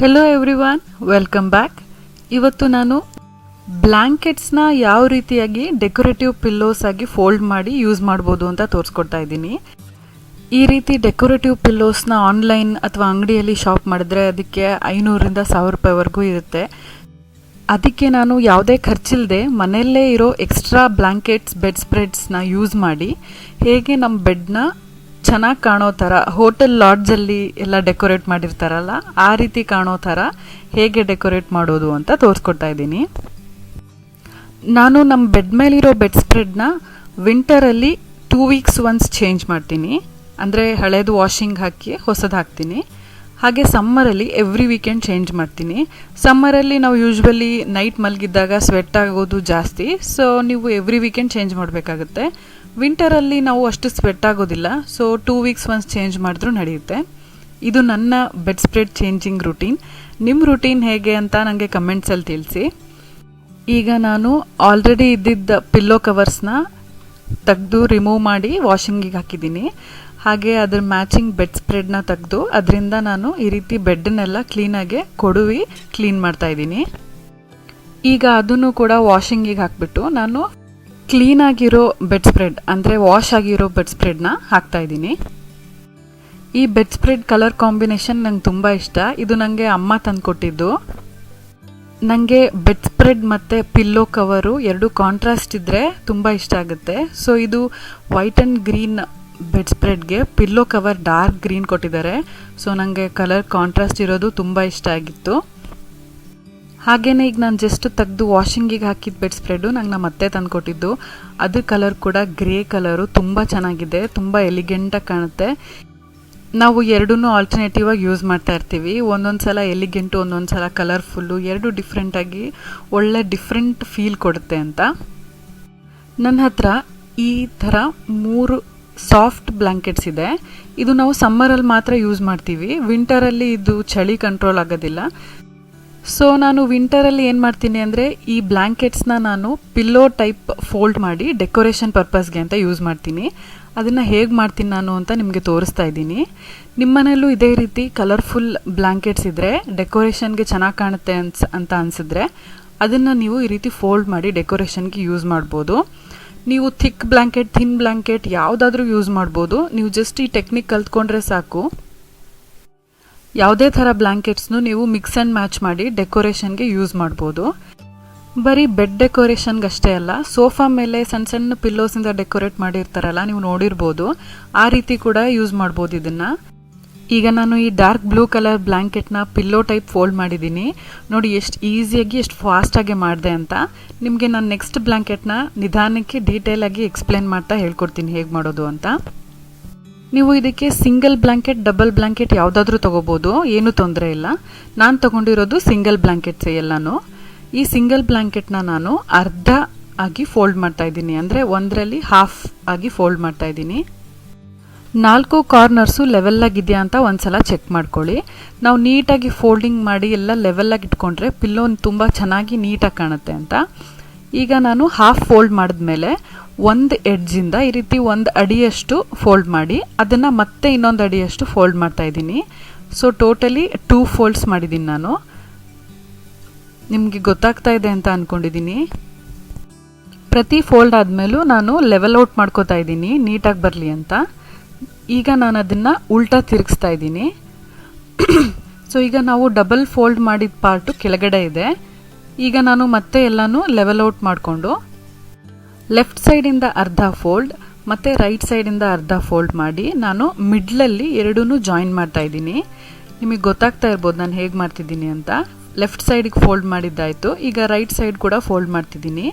Hello everyone welcome back ಇವತ್ತು ನಾನು ಬ್ಲ್ಯಾಂಕೆಟ್ಸ್ನ ಯಾವ ರೀತಿಯಾಗಿ ಡೆಕೋರೇಟಿವ್ ಪಿಲ್ಲೋಸ್ ಆಗಿ ಫೋಲ್ಡ್ ಮಾಡಿ ಯೂಸ್ ಮಾಡ್ಬೋದು ಅಂತ ತೋರಿಸ್ಕೊಡ್ತಾ ಇದ್ದೀನಿ. ಈ ರೀತಿ ಡೆಕೋರೇಟಿವ್ ಪಿಲ್ಲೋಸ್ನ ಆನ್ಲೈನ್ ಅಥವಾ ಅಂಗಡಿಯಲ್ಲಿ ಶಾಪ್ ಮಾಡಿದ್ರೆ ಅದಕ್ಕೆ ಐನೂರಿಂದ ಸಾವಿರ ರೂಪಾಯಿವರೆಗೂ ಇರುತ್ತೆ. ಅದಕ್ಕೆ ನಾನು ಯಾವುದೇ ಖರ್ಚಿಲ್ಲದೆ ಮನೆಯಲ್ಲೇ ಇರೋ ಎಕ್ಸ್ಟ್ರಾ ಬ್ಲ್ಯಾಂಕೆಟ್ಸ್ ಬೆಡ್ ಸ್ಪ್ರೆಡ್ಸ್ನ ಯೂಸ್ ಮಾಡಿ, ಹೇಗೆ ನಮ್ಮ ಬೆಡ್ನ ಚೆನ್ನಾಗಿ ಕಾಣೋ ಥರ, ಹೋಟೆಲ್ ಲಾಡ್ಜಲ್ಲಿ ಎಲ್ಲ ಡೆಕೋರೇಟ್ ಮಾಡಿರ್ತಾರಲ್ಲ, ಆ ರೀತಿ ಕಾಣೋ ಥರ ಹೇಗೆ ಡೆಕೋರೇಟ್ ಮಾಡೋದು ಅಂತ ತೋರಿಸ್ಕೊಡ್ತಾ ಇದ್ದೀನಿ. ನಾನು ನಮ್ಮ ಬೆಡ್ ಮೇಲಿರೋ ಬೆಡ್ ಸ್ಪ್ರೆಡ್ನ ವಿಂಟರಲ್ಲಿ ಟೂ ವೀಕ್ಸ್ ಒನ್ಸ್ ಚೇಂಜ್ ಮಾಡ್ತೀನಿ. ಅಂದರೆ ಹಳೇದು ವಾಷಿಂಗ್ ಹಾಕಿ ಹೊಸದು ಹಾಕ್ತೀನಿ. ಹಾಗೆ ಸಮ್ಮರಲ್ಲಿ ಎವ್ರಿ ವೀಕೆಂಡ್ ಚೇಂಜ್ ಮಾಡ್ತೀನಿ. ಸಮ್ಮರಲ್ಲಿ ನಾವು ಯೂಶ್ವಲಿ ನೈಟ್ ಮಲಗಿದ್ದಾಗ ಸ್ವೆಟ್ ಆಗೋದು ಜಾಸ್ತಿ. ಸೊ ನೀವು ಎವ್ರಿ ವೀಕೆಂಡ್ ಚೇಂಜ್ ಮಾಡಬೇಕಾಗುತ್ತೆ. ವಿಂಟರಲ್ಲಿ ನಾವು ಅಷ್ಟು ಸ್ವೆಟ್ ಆಗೋದಿಲ್ಲ. So two weeks once change ಮಾಡಿದ್ರೂ ನಡೆಯುತ್ತೆ. ಇದು ನನ್ನ ಬೆಡ್ ಸ್ಪ್ರೆಡ್ ಚೇಂಜಿಂಗ್ ರುಟೀನ್ ನಿಮ್ಮ ರುಟೀನ್ ಹೇಗೆ ಅಂತ ನನಗೆ ಕಮೆಂಟ್ಸಲ್ಲಿ ತಿಳಿಸಿ. ಈಗ ನಾನು ಆಲ್ರೆಡಿ ಇದ್ದಿದ್ದ ಪಿಲ್ಲೋ ಕವರ್ಸ್ನ ತೆಗೆದು ರಿಮೂವ್ ಮಾಡಿ ವಾಷಿಂಗಿಗೆ ಹಾಕಿದ್ದೀನಿ. ಹಾಗೆ ಅದ್ರ ಮ್ಯಾಚಿಂಗ್ ಬೆಡ್ ಸ್ಪ್ರೆಡ್ನ ತೆಗೆದು ಅದರಿಂದ ನಾನು ಈ ರೀತಿ ಬೆಡ್ಡನ್ನೆಲ್ಲ ಕ್ಲೀನಾಗಿ ಕೊಡುವಿ ಕ್ಲೀನ್ ಮಾಡ್ತಾ ಇದ್ದೀನಿ. ಈಗ ಅದನ್ನು ಕೂಡ ವಾಷಿಂಗಿಗೆ ಹಾಕ್ಬಿಟ್ಟು ನಾನು ಕ್ಲೀನ್ ಆಗಿರೋ ಬೆಡ್ ಸ್ಪ್ರೆಡ್ ಅಂದರೆ ವಾಶ್ ಆಗಿರೋ ಬೆಡ್ ಸ್ಪ್ರೆಡ್ನ ಹಾಕ್ತಾ ಇದ್ದೀನಿ. ಈ ಬೆಡ್ ಸ್ಪ್ರೆಡ್ ಕಲರ್ ಕಾಂಬಿನೇಷನ್ ನಂಗೆ ತುಂಬ ಇಷ್ಟ. ಇದು ನನಗೆ ಅಮ್ಮ ತಂದುಕೊಟ್ಟಿದ್ದು. ನನಗೆ ಬೆಡ್ ಸ್ಪ್ರೆಡ್ ಮತ್ತು ಪಿಲ್ಲೋ ಕವರು ಎರಡು ಕಾಂಟ್ರಾಸ್ಟ್ ಇದ್ದರೆ ತುಂಬ ಇಷ್ಟ ಆಗುತ್ತೆ. ಸೊ ಇದು ವೈಟ್ ಆ್ಯಂಡ್ ಗ್ರೀನ್ ಬೆಡ್ ಸ್ಪ್ರೆಡ್ಗೆ ಪಿಲ್ಲೋ ಕವರ್ ಡಾರ್ಕ್ ಗ್ರೀನ್ ಕೊಟ್ಟಿದ್ದಾರೆ. ಸೊ ನನಗೆ ಕಲರ್ ಕಾಂಟ್ರಾಸ್ಟ್ ಇರೋದು ತುಂಬ ಇಷ್ಟ ಆಗಿತ್ತು. ಹಾಗೇನೆ ಈಗ ನಾನು ಜಸ್ಟ್ ತೆಗೆದು ವಾಷಿಂಗಿಗೆ ಹಾಕಿದ ಬೆಡ್ ಸ್ಪ್ರೆಡು ನಂಗೆ ನಮ್ಮ ಮತ್ತೆ ತಂದುಕೊಟ್ಟಿದ್ದು. ಅದ್ರ ಕಲರ್ ಕೂಡ ಗ್ರೇ ಕಲರು ತುಂಬ ಚೆನ್ನಾಗಿದೆ, ತುಂಬ ಎಲಿಗೆಂಟಾಗಿ ಕಾಣುತ್ತೆ. ನಾವು ಎರಡೂ ಆಲ್ಟರ್ನೇಟಿವ್ ಆಗಿ ಯೂಸ್ ಮಾಡ್ತಾ ಇರ್ತೀವಿ. ಒಂದೊಂದು ಸಲ ಎಲಿಗೆಂಟು ಒಂದೊಂದು ಸಲ ಕಲರ್ಫುಲ್ಲು ಎರಡು ಡಿಫ್ರೆಂಟಾಗಿ ಒಳ್ಳೆ ಡಿಫ್ರೆಂಟ್ ಫೀಲ್ ಕೊಡುತ್ತೆ ಅಂತ. ನನ್ನ ಹತ್ರ ಈ ಥರ ಮೂರು ಸಾಫ್ಟ್ ಬ್ಲ್ಯಾಂಕೆಟ್ಸ್ ಇದೆ. ಇದು ನಾವು ಸಮ್ಮರಲ್ಲಿ ಮಾತ್ರ ಯೂಸ್ ಮಾಡ್ತೀವಿ. ವಿಂಟರಲ್ಲಿ ಇದು ಚಳಿ ಕಂಟ್ರೋಲ್ ಆಗೋದಿಲ್ಲ. ಸೊ ನಾನು ವಿಂಟರಲ್ಲಿ ಏನು ಮಾಡ್ತೀನಿ ಅಂದರೆ ಈ ಬ್ಲ್ಯಾಂಕೆಟ್ಸ್ನ ನಾನು ಪಿಲ್ಲೋ ಟೈಪ್ ಫೋಲ್ಡ್ ಮಾಡಿ ಡೆಕೋರೇಷನ್ ಪರ್ಪಸ್ಗೆ ಅಂತ ಯೂಸ್ ಮಾಡ್ತೀನಿ. ಅದನ್ನು ಹೇಗೆ ಮಾಡ್ತೀನಿ ನಾನು ಅಂತ ನಿಮಗೆ ತೋರಿಸ್ತಾ ಇದ್ದೀನಿ. ಮನೆಯಲ್ಲೂ ಇದೇ ರೀತಿ ಕಲರ್ಫುಲ್ ಬ್ಲ್ಯಾಂಕೆಟ್ಸ್ ಇದ್ದರೆ ಡೆಕೋರೇಷನ್ಗೆ ಚೆನ್ನಾಗಿ ಕಾಣುತ್ತೆ ಅನ್ಸ್, ಅಂತ ಅನಿಸಿದ್ರೆ ಅದನ್ನು ನೀವು ಈ ರೀತಿ ಫೋಲ್ಡ್ ಮಾಡಿ ಡೆಕೋರೇಷನ್ಗೆ ಯೂಸ್ ಮಾಡ್ಬೋದು. ನೀವು ಥಿಕ್ ಬ್ಲ್ಯಾಂಕೆಟ್ ಥಿನ್ ಬ್ಲ್ಯಾಂಕೆಟ್ ಯಾವುದಾದ್ರೂ ಯೂಸ್ ಮಾಡ್ಬೋದು. ನೀವು ಜಸ್ಟ್ ಈ ಟೆಕ್ನಿಕ್ ಕಲ್ತ್ಕೊಂಡ್ರೆ ಸಾಕು. ಯಾವುದೇ ಥರ ಬ್ಲ್ಯಾಂಕೆಟ್ಸ್ನು ನೀವು ಮಿಕ್ಸ್ ಆ್ಯಂಡ್ ಮ್ಯಾಚ್ ಮಾಡಿ ಡೆಕೋರೇಷನ್ಗೆ ಯೂಸ್ ಮಾಡ್ಬೋದು. ಬರೀ ಬೆಡ್ ಡೆಕೋರೇಷನ್ಗೆ ಅಷ್ಟೇ ಅಲ್ಲ, ಸೋಫಾ ಮೇಲೆ ಸಣ್ಣ ಸಣ್ಣ ಪಿಲ್ಲೋಸಿಂದ ಡೆಕೋರೇಟ್ ಮಾಡಿರ್ತಾರಲ್ಲ, ನೀವು ನೋಡಿರ್ಬೋದು. ಆ ರೀತಿ ಕೂಡ ಯೂಸ್ ಮಾಡ್ಬೋದು ಇದನ್ನು. ಈಗ ನಾನು ಈ ಡಾರ್ಕ್ ಬ್ಲೂ ಕಲರ್ ಬ್ಲ್ಯಾಂಕೆಟ್ನ ಪಿಲ್ಲೋ ಟೈಪ್ ಫೋಲ್ಡ್ ಮಾಡಿದ್ದೀನಿ. ನೋಡಿ, ಎಷ್ಟು ಈಸಿಯಾಗಿ, ಎಷ್ಟು ಫಾಸ್ಟಾಗಿ ಮಾಡಿದೆ ಅಂತ. ನಿಮಗೆ ನಾನು ನೆಕ್ಸ್ಟ್ ಬ್ಲ್ಯಾಂಕೆಟ್ನ ನಿಧಾನಕ್ಕೆ ಡೀಟೇಲಾಗಿ ಎಕ್ಸ್ಪ್ಲೇನ್ ಮಾಡ್ತಾ ಹೇಳ್ಕೊಡ್ತೀನಿ ಹೇಗೆ ಮಾಡೋದು ಅಂತ. ನೀವು ಇದಕ್ಕೆ ಸಿಂಗಲ್ ಬ್ಲ್ಯಾಂಕೆಟ್ ಡಬಲ್ ಬ್ಲ್ಯಾಂಕೆಟ್ ಯಾವುದಾದ್ರೂ ತೊಗೋಬೋದು, ಏನೂ ತೊಂದರೆ ಇಲ್ಲ. ನಾನು ತೊಗೊಂಡಿರೋದು ಸಿಂಗಲ್ ಬ್ಲ್ಯಾಂಕೆಟ್ಸ್ ಎಲ್ಲನೂ. ಈ ಸಿಂಗಲ್ ಬ್ಲ್ಯಾಂಕೆಟ್ನ ನಾನು ಅರ್ಧ ಆಗಿ ಫೋಲ್ಡ್ ಮಾಡ್ತಾ ಇದ್ದೀನಿ. ಅಂದರೆ ಒಂದರಲ್ಲಿ ಹಾಫ್ ಆಗಿ ಫೋಲ್ಡ್ ಮಾಡ್ತಾ ಇದ್ದೀನಿ. ನಾಲ್ಕು ಕಾರ್ನರ್ಸು ಲೆವೆಲ್ಲಾಗಿದೆಯಾ ಅಂತ ಒಂದ್ಸಲ ಚೆಕ್ ಮಾಡ್ಕೊಳ್ಳಿ. ನಾವು ನೀಟಾಗಿ ಫೋಲ್ಡಿಂಗ್ ಮಾಡಿ ಎಲ್ಲ ಲೆವೆಲ್ಲಾಗಿ ಇಟ್ಕೊಂಡ್ರೆ ಪಿಲ್ಲೋನ್ ತುಂಬ ಚೆನ್ನಾಗಿ ನೀಟಾಗಿ ಕಾಣುತ್ತೆ ಅಂತ. ಈಗ ನಾನು ಹಾಫ್ ಫೋಲ್ಡ್ ಮಾಡಿದ್ಮೇಲೆ ಒಂದು ಎಡ್ಜಿಂದ ಈ ರೀತಿ ಒಂದು ಅಡಿಯಷ್ಟು ಫೋಲ್ಡ್ ಮಾಡಿ ಅದನ್ನು ಮತ್ತೆ ಇನ್ನೊಂದು ಅಡಿಯಷ್ಟು ಫೋಲ್ಡ್ ಮಾಡ್ತಾ ಇದ್ದೀನಿ. ಸೊ ಟೋಟಲಿ ಟೂ ಫೋಲ್ಡ್ಸ್ ಮಾಡಿದ್ದೀನಿ ನಾನು. ನಿಮಗೆ ಗೊತ್ತಾಗ್ತಾ ಇದೆ ಅಂತ ಅಂದ್ಕೊಂಡಿದ್ದೀನಿ ಪ್ರತಿ ಫೋಲ್ಡ್ ಆದಮೇಲೂ ನಾನು ಲೆವೆಲ್ ಔಟ್ ಮಾಡ್ಕೋತಾ ಇದ್ದೀನಿ, ನೀಟಾಗಿ ಬರಲಿ ಅಂತ. ಈಗ ನಾನು ಅದನ್ನು ಉಲ್ಟಾ ತಿರುಗಿಸ್ತಾ ಇದ್ದೀನಿ. ಸೊ ಈಗ ನಾವು ಡಬಲ್ ಫೋಲ್ಡ್ ಮಾಡಿದ ಪಾರ್ಟು ಕೆಳಗಡೆ ಇದೆ. ಈಗ ನಾನು ಮತ್ತೆ ಎಲ್ಲನೂ ಲೆವೆಲ್ ಔಟ್ ಮಾಡಿಕೊಂಡು ಲೆಫ್ಟ್ ಸೈಡಿಂದ ಅರ್ಧ ಫೋಲ್ಡ್ ಮತ್ತು ರೈಟ್ ಸೈಡಿಂದ ಅರ್ಧ ಫೋಲ್ಡ್ ಮಾಡಿ ನಾನು ಮಿಡ್ಲಲ್ಲಿ ಎರಡೂ ಜಾಯಿನ್ ಮಾಡ್ತಾ ಇದ್ದೀನಿ. ನಿಮಗೆ ಗೊತ್ತಾಗ್ತಾ ಇರ್ಬೋದು ನಾನು ಹೇಗೆ ಮಾಡ್ತಿದ್ದೀನಿ ಅಂತ. ಲೆಫ್ಟ್ ಸೈಡಿಗೆ ಫೋಲ್ಡ್ ಮಾಡಿದ್ದಾಯಿತು, ಈಗ ರೈಟ್ ಸೈಡ್ ಕೂಡ ಫೋಲ್ಡ್ ಮಾಡ್ತಿದ್ದೀನಿ.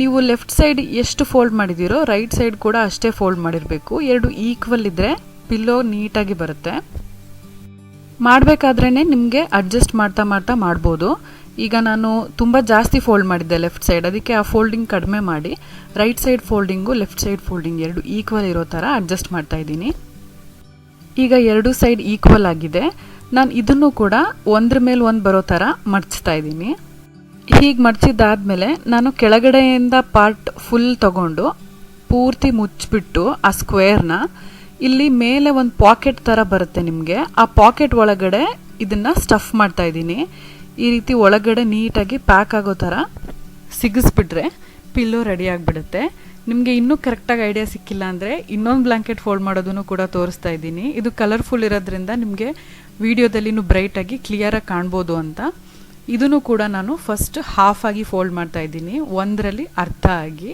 ನೀವು ಲೆಫ್ಟ್ ಸೈಡ್ ಎಷ್ಟು ಫೋಲ್ಡ್ ಮಾಡಿದ್ದೀರೋ ರೈಟ್ ಸೈಡ್ ಕೂಡ ಅಷ್ಟೇ ಫೋಲ್ಡ್ ಮಾಡಿರಬೇಕು. ಎರಡು ಈಕ್ವಲ್ ಇದ್ದರೆ ಪಿಲ್ಲೋ ನೀಟಾಗಿ ಬರುತ್ತೆ. ಮಾಡಬೇಕಾದ್ರೇ ನಿಮಗೆ ಅಡ್ಜಸ್ಟ್ ಮಾಡ್ತಾ ಮಾಡ್ತಾ ಮಾಡ್ಬೋದು. ಈಗ ನಾನು ತುಂಬ ಜಾಸ್ತಿ ಫೋಲ್ಡ್ ಮಾಡಿದ್ದೆ ಲೆಫ್ಟ್ ಸೈಡ್ ಅದಕ್ಕೆ ಆ ಫೋಲ್ಡಿಂಗ್ ಕಡಿಮೆ ಮಾಡಿ right side folding left side folding ಎರಡು ಈಕ್ವಲ್ ಇರೋ ಥರ ಅಡ್ಜಸ್ಟ್ ಮಾಡ್ತಾ ಇದ್ದೀನಿ. ಈಗ ಎರಡು ಸೈಡ್ ಈಕ್ವಲ್ ಆಗಿದೆ. ನಾನು ಇದನ್ನು ಕೂಡ ಒಂದ್ರ ಮೇಲೆ ಒಂದು ಬರೋ ಥರ ಮಡಚ್ತಾ ಇದ್ದೀನಿ. ಹೀಗೆ ಮಡ್ಚಿದ್ದಾದಮೇಲೆ ನಾನು ಕೆಳಗಡೆಯಿಂದ ಪಾರ್ಟ್ ಫುಲ್ ತಗೊಂಡು ಪೂರ್ತಿ ಮುಚ್ಚಿಬಿಟ್ಟು ಆ ಸ್ಕ್ವೇರ್ನ ಇಲ್ಲಿ ಮೇಲೆ ಒಂದು ಪಾಕೆಟ್ ಥರ ಬರುತ್ತೆ ನಿಮಗೆ. ಆ ಪಾಕೆಟ್ ಒಳಗಡೆ ಇದನ್ನು ಸ್ಟಫ್ ಮಾಡ್ತಾ ಇದ್ದೀನಿ. ಈ ರೀತಿ ಒಳಗಡೆ ನೀಟಾಗಿ ಪ್ಯಾಕ್ ಆಗೋ ಥರ ಸಿಗಿಸ್ಬಿಟ್ರೆ ಪಿಲ್ಲೋ ರೆಡಿ ಆಗಿಬಿಡುತ್ತೆ. ನಿಮಗೆ ಇನ್ನೂ ಕರೆಕ್ಟಾಗಿ ಐಡಿಯಾ ಸಿಕ್ಕಿಲ್ಲ ಅಂದರೆ ಇನ್ನೊಂದು ಬ್ಲ್ಯಾಂಕೆಟ್ ಫೋಲ್ಡ್ ಮಾಡೋದನ್ನು ಕೂಡ ತೋರಿಸ್ತಾ ಇದ್ದೀನಿ. ಇದು ಕಲರ್ಫುಲ್ ಇರೋದ್ರಿಂದ ನಿಮಗೆ ವೀಡಿಯೋದಲ್ಲಿ ಇನ್ನೂ ಬ್ರೈಟಾಗಿ ಕ್ಲಿಯರಾಗಿ ಕಾಣ್ಬೋದು ಅಂತ. ಇದನ್ನು ಕೂಡ ನಾನು ಫಸ್ಟ್ ಹಾಫ್ ಆಗಿ ಫೋಲ್ಡ್ ಮಾಡ್ತಾ ಇದ್ದೀನಿ. ಒಂದರಲ್ಲಿ ಅರ್ಧ ಆಗಿ.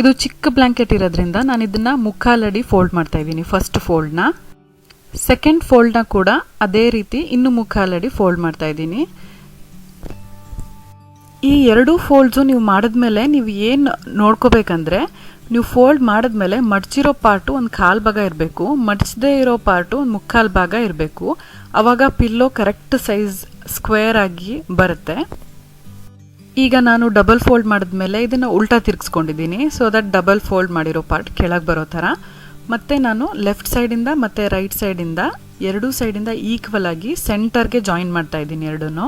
ಇದು ಚಿಕ್ಕ ಬ್ಲ್ಯಾಂಕೆಟ್ ಇರೋದ್ರಿಂದ ನಾನು ಇದನ್ನು ಮುಖಾಲಡಿ ಫೋಲ್ಡ್ ಮಾಡ್ತಾ ಇದ್ದೀನಿ ಫಸ್ಟ್ ಫೋಲ್ಡ್ನ ಸೆಕೆಂಡ್ ಫೋಲ್ಡ್ನ ಕೂಡ ಅದೇ ರೀತಿ ಇನ್ನು ಮುಕ್ಕಾಲಡಿ ಫೋಲ್ಡ್ ಮಾಡ್ತಾ ಇದ್ದೀನಿ. ಈ ಎರಡೂ ಫೋಲ್ಡ್ಸು ನೀವು ಮಾಡಿದ್ಮೇಲೆ ನೀವು ಏನು ನೋಡ್ಕೋಬೇಕಂದ್ರೆ, ನೀವು ಫೋಲ್ಡ್ ಮಾಡಿದ್ಮೇಲೆ ಮಡಚಿರೋ ಪಾರ್ಟು ಒಂದು ಕಾಲು ಭಾಗ ಇರಬೇಕು, ಮಡಚದೇ ಇರೋ ಪಾರ್ಟು ಒಂದು ಮುಕ್ಕಾಲು ಭಾಗ ಇರಬೇಕು. ಆವಾಗ ಪಿಲ್ಲೋ ಕರೆಕ್ಟ್ ಸೈಜ್ ಸ್ಕ್ವೇರ್ ಆಗಿ ಬರುತ್ತೆ. ಈಗ ನಾನು ಡಬಲ್ ಫೋಲ್ಡ್ ಮಾಡಿದ್ಮೇಲೆ ಇದನ್ನು ಉಲ್ಟಾ ತಿರ್ಗಿಸ್ಕೊಂಡಿದ್ದೀನಿ. ಸೊ ದಟ್ ಡಬಲ್ ಫೋಲ್ಡ್ ಮಾಡಿರೋ ಪಾರ್ಟ್ ಕೆಳಗೆ ಬರೋ ಥರ. ಮತ್ತು ನಾನು ಲೆಫ್ಟ್ ಸೈಡಿಂದ ಮತ್ತು ರೈಟ್ ಸೈಡಿಂದ ಎರಡೂ ಸೈಡಿಂದ ಈಕ್ವಲ್ ಆಗಿ ಸೆಂಟರ್ಗೆ ಜಾಯಿನ್ ಮಾಡ್ತಾ ಇದ್ದೀನಿ ಎರಡೂ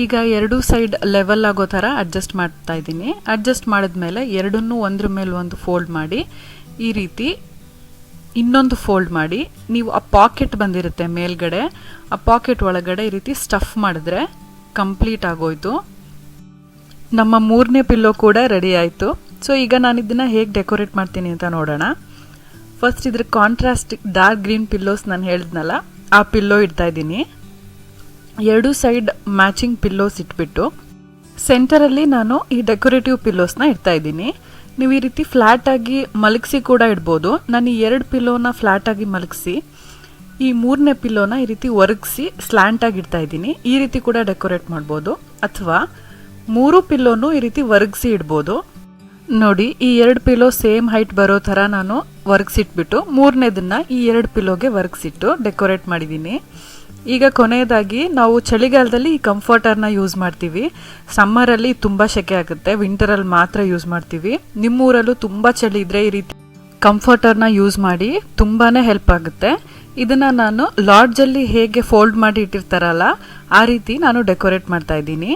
ಈಗ ಎರಡೂ ಸೈಡ್ ಲೆವೆಲ್ ಆಗೋ ಥರ ಅಡ್ಜಸ್ಟ್ ಮಾಡ್ತಾ ಇದ್ದೀನಿ. ಅಡ್ಜಸ್ಟ್ ಮಾಡಿದ್ಮೇಲೆ ಎರಡನ್ನೂ ಒಂದ್ರ ಮೇಲೆ ಒಂದು ಫೋಲ್ಡ್ ಮಾಡಿ, ಈ ರೀತಿ ಇನ್ನೊಂದು ಫೋಲ್ಡ್ ಮಾಡಿ. ನೀವು ಆ ಪಾಕೆಟ್ ಬಂದಿರುತ್ತೆ ಮೇಲ್ಗಡೆ, ಆ ಪಾಕೆಟ್ ಒಳಗಡೆ ಈ ರೀತಿ ಸ್ಟಫ್ ಮಾಡಿದ್ರೆ ಕಂಪ್ಲೀಟ್ ಆಗೋಯ್ತು. ನಮ್ಮ ಮೂರನೇ ಪಿಲ್ಲೋ ಕೂಡ ರೆಡಿ ಆಯಿತು. ಸೊ ಈಗ ನಾನು ಇದನ್ನು ಹೇಗೆ ಡೆಕೋರೇಟ್ ಮಾಡ್ತೀನಿ ಅಂತ ನೋಡೋಣ. ಫಸ್ಟ್ ಇದ್ರ ಕಾಂಟ್ರಾಸ್ಟ್ ಡಾರ್ಕ್ ಗ್ರೀನ್ ಪಿಲ್ಲೋಸ್ ನಾನು ಹೇಳಿದ್ನಲ್ಲ, ಆ ಪಿಲ್ಲೋ ಇಡ್ತಾ ಇದ್ದೀನಿ. ಎರಡು ಸೈಡ್ ಮ್ಯಾಚಿಂಗ್ ಪಿಲ್ಲೋಸ್ ಇಟ್ಬಿಟ್ಟು ಸೆಂಟರಲ್ಲಿ ನಾನು ಈ ಡೆಕೋರೇಟಿವ್ ಪಿಲ್ಲೋಸ್ನ ಇಡ್ತಾ ಇದ್ದೀನಿ. ನೀವು ಈ ರೀತಿ ಫ್ಲ್ಯಾಟಾಗಿ ಮಲಗಿಸಿ ಕೂಡ ಇಡ್ಬೋದು. ನಾನು ಈ ಎರಡು ಪಿಲ್ಲೋನ ಫ್ಲ್ಯಾಟಾಗಿ ಮಲಗಿಸಿ, ಈ ಮೂರನೇ ಪಿಲ್ಲೋನ ಈ ರೀತಿ ಒರಗಿಸಿ ಸ್ಲ್ಯಾಂಟ್ ಆಗಿ ಇಡ್ತಾ ಇದ್ದೀನಿ. ಈ ರೀತಿ ಕೂಡ ಡೆಕೋರೇಟ್ ಮಾಡ್ಬೋದು. ಅಥವಾ ಮೂರು ಪಿಲ್ಲೋನು ಈ ರೀತಿ ಒರಗಿಸಿ ಇಡ್ಬೋದು. ನೋಡಿ, ಈ ಎರಡು ಪಿಲೋ ಸೇಮ್ ಹೈಟ್ ಬರೋ ಥರ ನಾನು ಒರ್ಗಿಸಿಟ್ಬಿಟ್ಟು ಮೂರನೇದನ್ನ ಈ ಎರಡು ಪಿಲೋಗೆ ವರ್ಕ್ಸಿಟ್ಟು ಡೆಕೋರೇಟ್ ಮಾಡಿದ್ದೀನಿ ಈಗ ಕೊನೆಯದಾಗಿ ನಾವು ಚಳಿಗಾಲದಲ್ಲಿ ಈ ಕಂಫರ್ಟರ್ನ ಯೂಸ್ ಮಾಡ್ತೀವಿ. ಸಮ್ಮರಲ್ಲಿ ತುಂಬ ಸೆಕೆ ಆಗುತ್ತೆ ವಿಂಟರಲ್ಲಿ ಮಾತ್ರ ಯೂಸ್ ಮಾಡ್ತೀವಿ. ನಿಮ್ಮೂರಲ್ಲೂ ತುಂಬ ಚಳಿ ಇದ್ರೆ ಈ ರೀತಿ ಕಂಫರ್ಟರ್ನ ಯೂಸ್ ಮಾಡಿ ತುಂಬಾ ಹೆಲ್ಪ್ ಆಗುತ್ತೆ. ಇದನ್ನು ನಾನು ಲಾಡ್ಜಲ್ಲಿ ಹೇಗೆ ಫೋಲ್ಡ್ ಮಾಡಿ ಇಟ್ಟಿರ್ತಾರಲ್ಲ, ಆ ರೀತಿ ನಾನು ಡೆಕೋರೇಟ್ ಮಾಡ್ತಾ ಇದ್ದೀನಿ.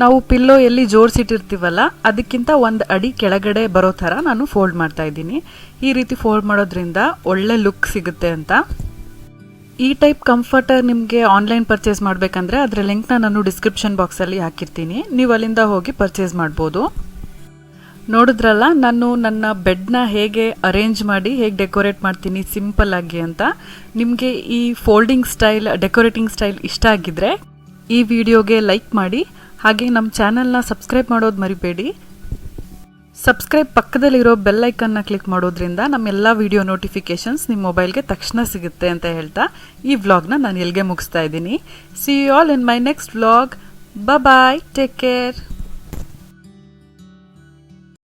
ನಾವು ಪಿಲ್ಲೋ ಎಲ್ಲಿ ಜೋಡಿಸಿಟ್ಟಿರ್ತೀವಲ್ಲ, ಅದಕ್ಕಿಂತ ಒಂದು ಅಡಿ ಕೆಳಗಡೆ ಬರೋ ಥರ ನಾನು ಫೋಲ್ಡ್ ಮಾಡ್ತಾ ಇದ್ದೀನಿ. ಈ ರೀತಿ ಫೋಲ್ಡ್ ಮಾಡೋದ್ರಿಂದ ಒಳ್ಳೆ ಲುಕ್ ಸಿಗುತ್ತೆ ಅಂತ. ಈ ಟೈಪ್ ಕಂಫರ್ಟರ್ ನಿಮಗೆ ಆನ್ಲೈನ್ ಪರ್ಚೇಸ್ ಮಾಡಬೇಕಂದ್ರೆ ಅದರ ಲಿಂಕ್ನ ನಾನು ಡಿಸ್ಕ್ರಿಪ್ಷನ್ ಬಾಕ್ಸಲ್ಲಿ ಹಾಕಿರ್ತೀನಿ. ನೀವು ಅಲ್ಲಿಂದ ಹೋಗಿ ಪರ್ಚೇಸ್ ಮಾಡ್ಬೋದು. ನೋಡಿದ್ರಲ್ಲ, ನಾನು ನನ್ನ ಬೆಡ್ನ ಹೇಗೆ ಅರೇಂಜ್ ಮಾಡಿ, ಹೇಗೆ ಡೆಕೋರೇಟ್ ಮಾಡ್ತೀನಿ ಸಿಂಪಲ್ ಆಗಿ ಅಂತ. ನಿಮಗೆ ಈ ಫೋಲ್ಡಿಂಗ್ ಸ್ಟೈಲ್, ಡೆಕೋರೇಟಿಂಗ್ ಸ್ಟೈಲ್ ಇಷ್ಟ ಆಗಿದ್ರೆ ಈ ವಿಡಿಯೋಗೆ ಲೈಕ್ ಮಾಡಿ ಹಾಗೆ ನಮ್ಮ ಚಾನಲ್ನ ಸಬ್ಸ್ಕ್ರೈಬ್ ಮಾಡೋದು ಮರಿಬೇಡಿ. ಸಬ್ಸ್ಕ್ರೈಬ್ ಪಕ್ಕದಲ್ಲಿರೋ ಬೆಲ್ ಐಕನ್ನ ಕ್ಲಿಕ್ ಮಾಡೋದ್ರಿಂದ ನಮ್ಮೆಲ್ಲ ವಿಡಿಯೋ ನೋಟಿಫಿಕೇಶನ್ಸ್ ನಿಮ್ಮ ಮೊಬೈಲ್ಗೆ ತಕ್ಷಣ ಸಿಗುತ್ತೆ ಅಂತ ಹೇಳ್ತಾ ಈ ವ್ಲಾಗ್ನ ನಾನು ಎಲ್ಲಿಗೆ ಮುಗಿಸ್ತಾ ಇದ್ದೀನಿ. See you all in my next vlog bye take care